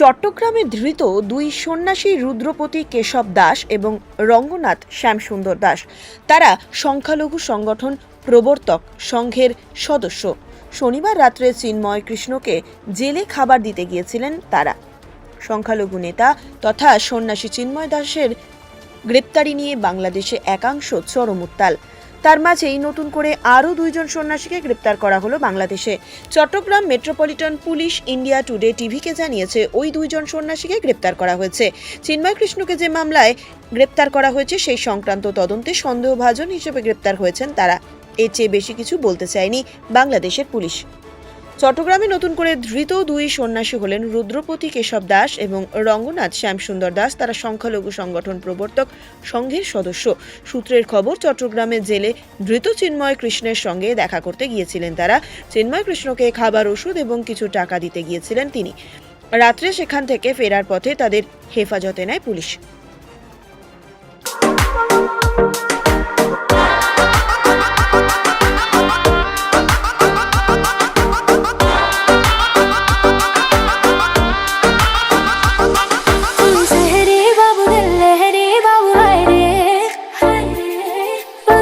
চট্টগ্রামে ধৃত দুই সন্ন্যাসী রুদ্রপতি কেশব দাস এবং রঙ্গনাথ শ্যামসুন্দর দাস। তারা সংখ্যালঘু সংগঠন প্রবর্তক সংঘের সদস্য। শনিবার রাত্রে চিন্ময় কৃষ্ণকে জেলে খাবার দিতে গিয়েছিলেন তারা। সংখ্যালঘু নেতা তথা সন্ন্যাসী চিন্ময় দাসের গ্রেপ্তারি নিয়ে বাংলাদেশে একাংশ চরম উত্তাল। তার মাঝেই নতুন করে আরও দুইজন সন্ন্যাসীকে গ্রেপ্তার করা হলো বাংলাদেশে। Chattogram metropolitan police India today টিভিকে জানিয়েছে, ওই দুইজন সন্ন্যাসীকে গ্রেপ্তার করা হয়েছে। চিন্ময় কৃষ্ণকে যে মামলায় গ্রেপ্তার করা হয়েছে, সেই সংক্রান্ত তদন্তে সন্দেহভাজন হিসেবে গ্রেপ্তার হয়েছেন তারা। এর চেয়ে বেশি কিছু বলতে চায়নি বাংলাদেশের পুলিশ। চট্টগ্রামে নতুন করে ধৃত দুই সন্ন্যাসী হলেন রুদ্রপতি কেশব দাস এবং রঙ্গনাথ শ্যামসুন্দর দাস। তারা সংখ্যালঘু সংগঠন প্রবর্তক সংঘের সদস্য। সূত্রের খবর, চট্টগ্রামে জেলে ধৃত চিন্ময় কৃষ্ণের সঙ্গে দেখা করতে গিয়েছিলেন তারা। চিন্ময় কৃষ্ণকে খাবার ওষুধ এবং কিছু টাকা দিতে গিয়েছিলেন তিনি। রাত্রে সেখান থেকে ফেরার পথে তাদের হেফাজতে নেয় পুলিশ।